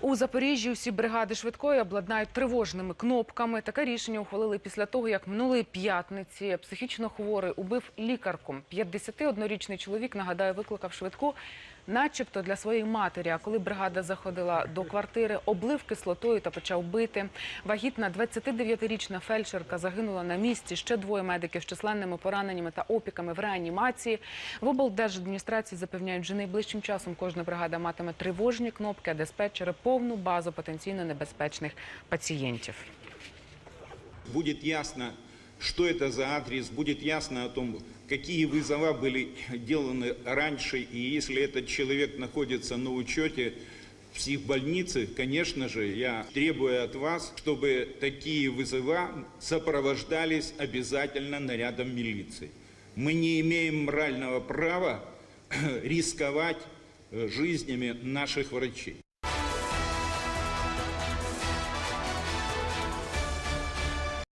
У Запоріжжі усі бригади швидкої обладнають тривожними кнопками. Таке рішення ухвалили після того, як минулої п'ятниці психічно хворий убив лікарку. 51-річний чоловік, нагадаю, викликав швидку, начебто для своєї матері. А коли бригада заходила до квартири, облив кислотою та почав бити. Вагітна 29-річна фельдшерка загинула на місці. Ще двоє медиків з численними пораненнями та опіками в реанімації. В облдержадміністрації запевняють, вже найближчим часом кожна бригада матиме тривожні кнопки, а диспетчери повну базу потенційно небезпечних пацієнтів. Будет ясно, что это за адрес, будет ясно о том, какие вызова были деланы раньше, и если этот человек находится на учете в психбольнице, конечно же, я требую от вас, чтобы такие вызова сопровождались обязательно нарядом милиции. Мы не имеем морального права рисковать э, жизнями наших врачей.